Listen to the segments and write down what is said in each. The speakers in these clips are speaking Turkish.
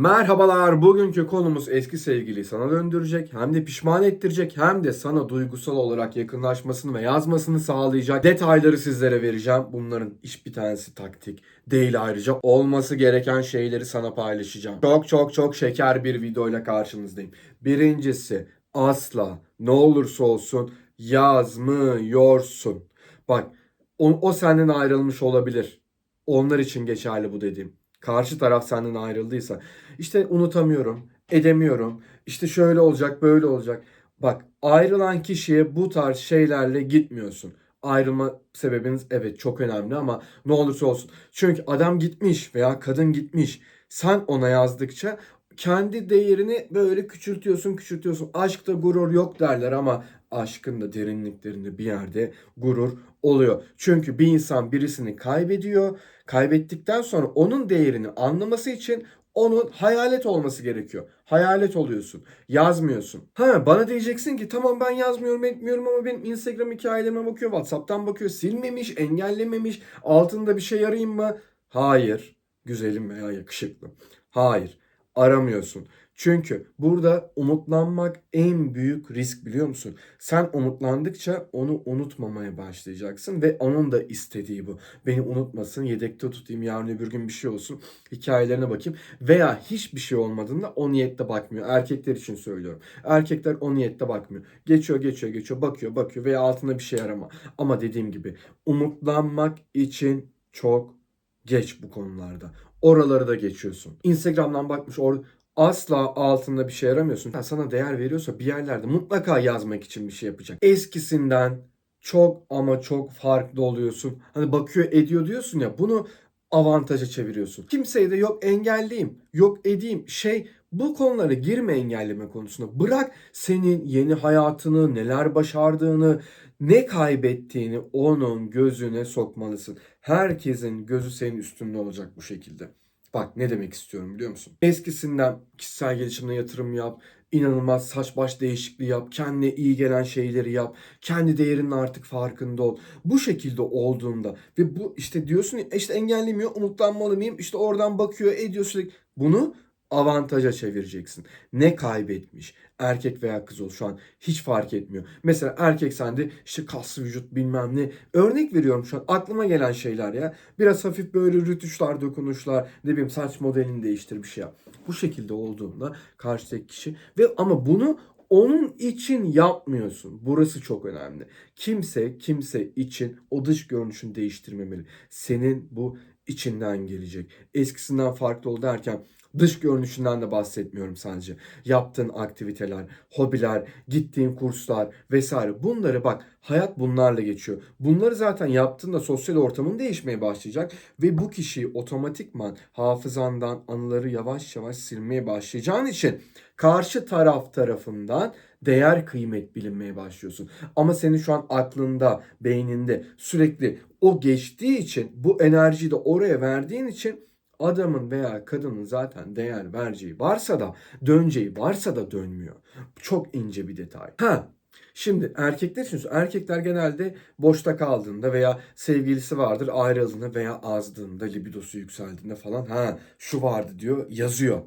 Merhabalar. Bugünkü konumuz eski sevgiliyi sana döndürecek, hem de pişman ettirecek, hem de sana duygusal olarak yakınlaşmasını ve yazmasını sağlayacak detayları sizlere vereceğim. Bunların hiçbir tanesi taktik değil ayrıca. Olması gereken şeyleri sana paylaşacağım. Çok çok çok şeker bir videoyla karşınızdayım. Birincisi asla ne olursa olsun yazmıyorsun. Bak o, o senden ayrılmış olabilir. Onlar için geçerli bu dediğim. Karşı taraf senden ayrıldıysa işte unutamıyorum, edemiyorum. İşte şöyle olacak, böyle olacak. Bak ayrılan kişiye bu tarz şeylerle gitmiyorsun. Ayrılma sebebiniz evet çok önemli ama ne olursa olsun. Çünkü adam gitmiş veya kadın gitmiş. Sen ona yazdıkça kendi değerini böyle küçültüyorsun, küçültüyorsun. Aşkta gurur yok derler ama aşkın da derinliklerinde bir yerde gurur oluyor. Çünkü bir insan birisini kaybediyor. Kaybettikten sonra onun değerini anlaması için onun hayalet olması gerekiyor. Hayalet oluyorsun. Yazmıyorsun. Ha bana diyeceksin ki tamam ben yazmıyorum etmiyorum ama benim Instagram hikayelerime bakıyor. Whatsapp'tan bakıyor. Silmemiş, engellememiş. Altında bir şey arayayım mı? Hayır. Güzelim veya yakışıklı. Hayır. Aramıyorsun. Çünkü burada umutlanmak en büyük risk biliyor musun? Sen umutlandıkça onu unutmamaya başlayacaksın ve onun da istediği bu. Beni unutmasın, yedekte tutayım, yarın öbür gün bir şey olsun, hikayelerine bakayım. Veya hiçbir şey olmadığında o niyette bakmıyor. Erkekler için söylüyorum. Erkekler o niyette bakmıyor. Geçiyor, geçiyor, geçiyor, bakıyor, bakıyor veya altında bir şey arama. Ama dediğim gibi umutlanmak için çok geç bu konularda. Oraları da geçiyorsun. Instagram'dan bakmış or asla altında bir şey aramıyorsun. Yani sana değer veriyorsa bir yerlerde mutlaka yazmak için bir şey yapacak. Eskisinden çok ama çok farklı oluyorsun. Hani bakıyor ediyor diyorsun ya bunu avantaja çeviriyorsun. Kimseye de yok engelleyeyim, yok edeyim şey bu konulara girme engelleme konusunda. Bırak senin yeni hayatını, neler başardığını, ne kaybettiğini onun gözüne sokmalısın. Herkesin gözü senin üstünde olacak bu şekilde. Bak ne demek istiyorum biliyor musun? Eskisinden kişisel gelişimine yatırım yap. inanılmaz saç baş değişikliği yap. Kendine iyi gelen şeyleri yap. Kendi değerinin artık farkında ol. Bu şekilde olduğunda ve bu işte diyorsun işte engellemiyor umutlanmalı mıyım? İşte oradan bakıyor ediyor sürekli. Bunu avantaja çevireceksin. Ne kaybetmiş? Erkek veya kız ol şu an hiç fark etmiyor. Mesela erkek sende işte kaslı vücut bilmem ne. Örnek veriyorum şu an aklıma gelen şeyler ya. Biraz hafif böyle rütuşlar, dokunuşlar, ne bileyim saç modelini değiştir bir şey yap. Bu şekilde olduğunda karşıdaki kişi ve ama bunu onun için yapmıyorsun. Burası çok önemli. Kimse kimse için o dış görünüşünü değiştirmemeli. Senin bu içinden gelecek. Eskisinden farklı ol derken Dış görünüşünden de bahsetmiyorum sadece. Yaptığın aktiviteler, hobiler, gittiğin kurslar vesaire. Bunları bak hayat bunlarla geçiyor. Bunları zaten yaptığında sosyal ortamın değişmeye başlayacak ve bu kişiyi otomatikman hafızandan anıları yavaş yavaş silmeye başlayacağın için karşı taraf tarafından değer kıymet bilinmeye başlıyorsun. Ama senin şu an aklında, beyninde sürekli o geçtiği için bu enerjiyi de oraya verdiğin için adamın veya kadının zaten değer vereceği varsa da döneceği varsa da dönmüyor. Çok ince bir detay. Ha Şimdi erkekler için erkekler genelde boşta kaldığında veya sevgilisi vardır ayrıldığında veya azdığında libidosu yükseldiğinde falan ha şu vardı diyor yazıyor.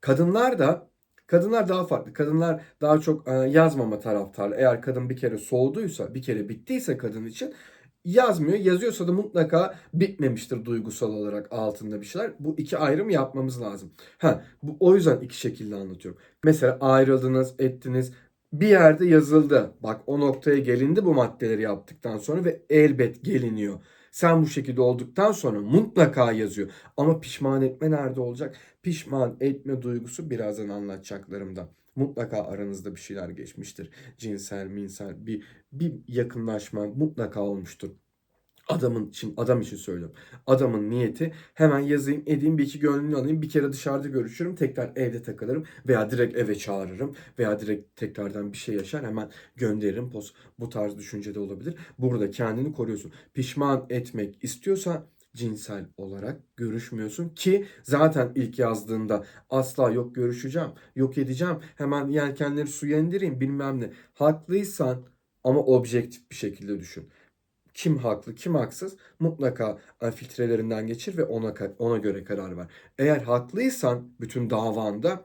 Kadınlar da Kadınlar daha farklı. Kadınlar daha çok yazmama taraftarı. Eğer kadın bir kere soğuduysa, bir kere bittiyse kadın için yazmıyor. Yazıyorsa da mutlaka bitmemiştir duygusal olarak altında bir şeyler. Bu iki ayrım yapmamız lazım. Ha, bu o yüzden iki şekilde anlatıyorum. Mesela ayrıldınız, ettiniz. Bir yerde yazıldı. Bak o noktaya gelindi bu maddeleri yaptıktan sonra ve elbet geliniyor. Sen bu şekilde olduktan sonra mutlaka yazıyor. Ama pişman etme nerede olacak? Pişman etme duygusu birazdan anlatacaklarımda mutlaka aranızda bir şeyler geçmiştir. Cinsel, minsel bir bir yakınlaşma mutlaka olmuştur. Adamın için adam için söylüyorum. Adamın niyeti hemen yazayım edeyim bir iki gönlünü alayım bir kere dışarıda görüşürüm tekrar evde takılırım veya direkt eve çağırırım veya direkt tekrardan bir şey yaşar hemen gönderirim post bu tarz düşüncede olabilir. Burada kendini koruyorsun. Pişman etmek istiyorsa cinsel olarak görüşmüyorsun ki zaten ilk yazdığında asla yok görüşeceğim, yok edeceğim, hemen yelkenleri suya indireyim bilmem ne. Haklıysan ama objektif bir şekilde düşün. Kim haklı, kim haksız mutlaka e, filtrelerinden geçir ve ona ona göre karar ver. Eğer haklıysan bütün davanda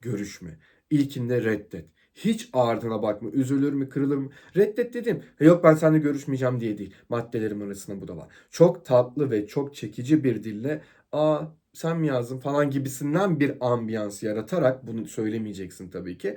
görüşme. İlkinde reddet. Hiç ardına bakma. Üzülür mü, kırılır mı? Reddet dedim. "E Yok ben seninle görüşmeyeceğim diye değil. Maddelerim arasında bu da var. Çok tatlı ve çok çekici bir dille aa sen mi yazdın falan gibisinden bir ambiyans yaratarak bunu söylemeyeceksin tabii ki.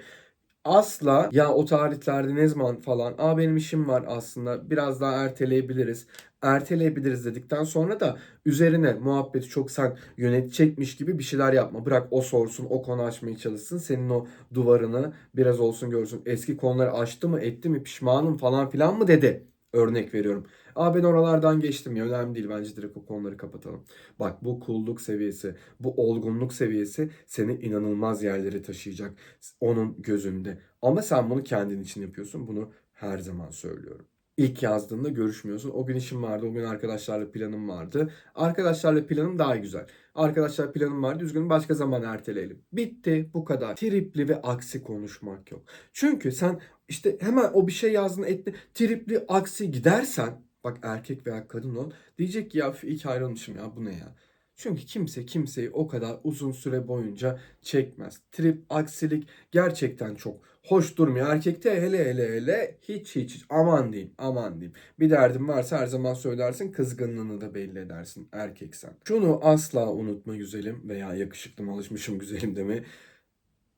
Asla ya o tarihlerde ne zaman falan aa benim işim var aslında biraz daha erteleyebiliriz. Erteleyebiliriz dedikten sonra da üzerine muhabbeti çok sen yönetecekmiş gibi bir şeyler yapma. Bırak o sorsun, o konu açmaya çalışsın. Senin o duvarını biraz olsun görsün. Eski konuları açtı mı, etti mi, pişmanım falan filan mı dedi. Örnek veriyorum. Aa ben oralardan geçtim ya önemli değil bence direkt o konuları kapatalım. Bak bu kulluk seviyesi, bu olgunluk seviyesi seni inanılmaz yerlere taşıyacak onun gözünde. Ama sen bunu kendin için yapıyorsun. Bunu her zaman söylüyorum. İlk yazdığında görüşmüyorsun. O gün işim vardı, o gün arkadaşlarla planım vardı. Arkadaşlarla planım daha güzel. Arkadaşlar planım vardı, üzgünüm başka zaman erteleyelim. Bitti, bu kadar. Tripli ve aksi konuşmak yok. Çünkü sen işte hemen o bir şey yazdın etti. Tripli aksi gidersen bak erkek veya kadın ol diyecek ki ya ki ayrılmışım ya bu ne ya. Çünkü kimse kimseyi o kadar uzun süre boyunca çekmez. Trip aksilik gerçekten çok hoş durmuyor. Erkekte hele hele hele hiç hiç hiç aman diyeyim aman diyeyim. Bir derdin varsa her zaman söylersin kızgınlığını da belli edersin erkeksen. Şunu asla unutma güzelim veya yakışıklım alışmışım güzelim deme.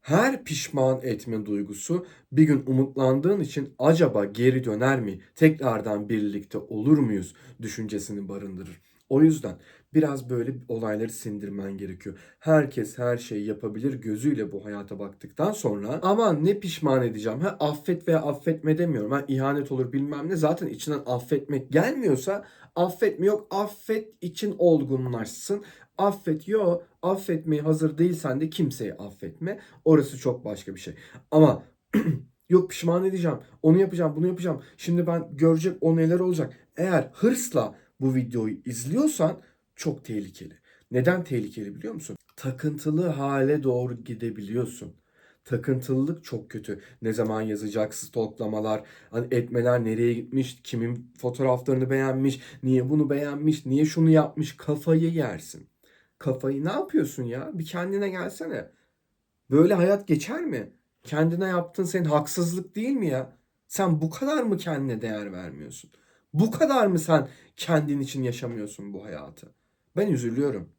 Her pişman etme duygusu bir gün umutlandığın için acaba geri döner mi? Tekrardan birlikte olur muyuz? düşüncesini barındırır. O yüzden biraz böyle olayları sindirmen gerekiyor. Herkes her şeyi yapabilir gözüyle bu hayata baktıktan sonra aman ne pişman edeceğim. Ha affet veya affetme demiyorum. Ha ihanet olur bilmem ne. Zaten içinden affetmek gelmiyorsa affetme yok. Affet için olgunlaşsın. Affet yo affetmeye hazır değilsen de kimseyi affetme. Orası çok başka bir şey. Ama yok pişman edeceğim. Onu yapacağım, bunu yapacağım. Şimdi ben görecek o neler olacak. Eğer hırsla bu videoyu izliyorsan çok tehlikeli. Neden tehlikeli biliyor musun? Takıntılı hale doğru gidebiliyorsun. Takıntılılık çok kötü. Ne zaman yazacak stalklamalar, hani etmeler nereye gitmiş, kimin fotoğraflarını beğenmiş, niye bunu beğenmiş, niye şunu yapmış kafayı yersin. Kafayı ne yapıyorsun ya? Bir kendine gelsene. Böyle hayat geçer mi? Kendine yaptığın senin haksızlık değil mi ya? Sen bu kadar mı kendine değer vermiyorsun? Bu kadar mı sen kendin için yaşamıyorsun bu hayatı? Ben üzülüyorum.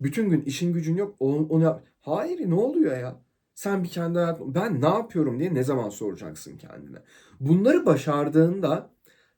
Bütün gün işin gücün yok. Onu, onu yap. Hayır ne oluyor ya? Sen bir kendi hayat ben ne yapıyorum diye ne zaman soracaksın kendine. Bunları başardığında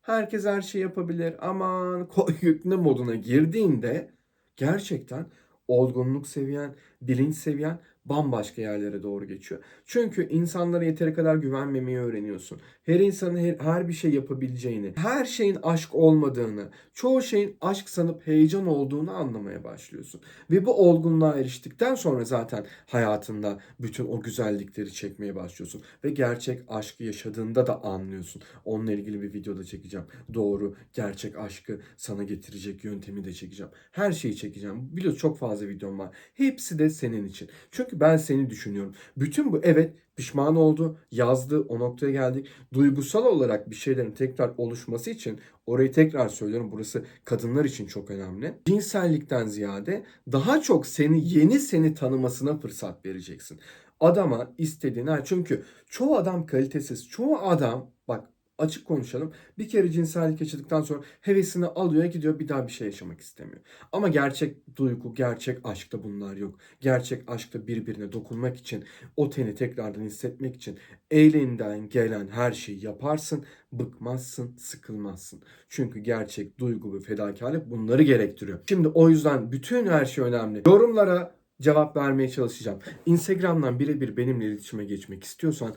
herkes her şey yapabilir. Aman yükle moduna girdiğinde gerçekten olgunluk seviyen, bilinç seviyen bambaşka yerlere doğru geçiyor. Çünkü insanlara yeteri kadar güvenmemeyi öğreniyorsun. Her insanın her, her bir şey yapabileceğini, her şeyin aşk olmadığını, çoğu şeyin aşk sanıp heyecan olduğunu anlamaya başlıyorsun. Ve bu olgunluğa eriştikten sonra zaten hayatında bütün o güzellikleri çekmeye başlıyorsun. Ve gerçek aşkı yaşadığında da anlıyorsun. Onunla ilgili bir video da çekeceğim. Doğru, gerçek aşkı sana getirecek yöntemi de çekeceğim. Her şeyi çekeceğim. Biliyorsun çok fazla videom var. Hepsi de senin için. Çünkü ben seni düşünüyorum. Bütün bu evet pişman oldu, yazdı, o noktaya geldik. Duygusal olarak bir şeylerin tekrar oluşması için orayı tekrar söylüyorum. Burası kadınlar için çok önemli. Cinsellikten ziyade daha çok seni yeni seni tanımasına fırsat vereceksin. Adama istediğini çünkü çoğu adam kalitesiz. Çoğu adam bak açık konuşalım. Bir kere cinsellik yaşadıktan sonra hevesini alıyor gidiyor bir daha bir şey yaşamak istemiyor. Ama gerçek duygu, gerçek aşkta bunlar yok. Gerçek aşkta birbirine dokunmak için, o teni tekrardan hissetmek için elinden gelen her şeyi yaparsın, bıkmazsın, sıkılmazsın. Çünkü gerçek duygu ve fedakarlık bunları gerektiriyor. Şimdi o yüzden bütün her şey önemli. Yorumlara cevap vermeye çalışacağım. Instagram'dan birebir benimle iletişime geçmek istiyorsan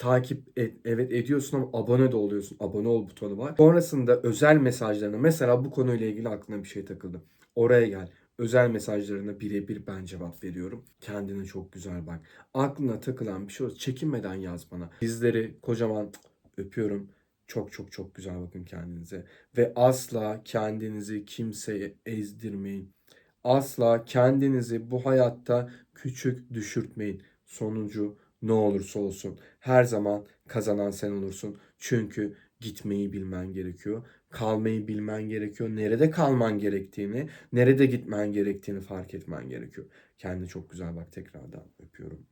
takip et, evet ediyorsun ama abone de oluyorsun. Abone ol butonu var. Sonrasında özel mesajlarına mesela bu konuyla ilgili aklına bir şey takıldı. Oraya gel. Özel mesajlarına birebir ben cevap veriyorum. Kendine çok güzel bak. Aklına takılan bir şey olursa çekinmeden yaz bana. Bizleri kocaman öpüyorum. Çok çok çok güzel bakın kendinize. Ve asla kendinizi kimseye ezdirmeyin. Asla kendinizi bu hayatta küçük düşürtmeyin. Sonucu ne olursa olsun her zaman kazanan sen olursun. Çünkü gitmeyi bilmen gerekiyor kalmayı bilmen gerekiyor. Nerede kalman gerektiğini, nerede gitmen gerektiğini fark etmen gerekiyor. Kendine çok güzel bak tekrardan öpüyorum.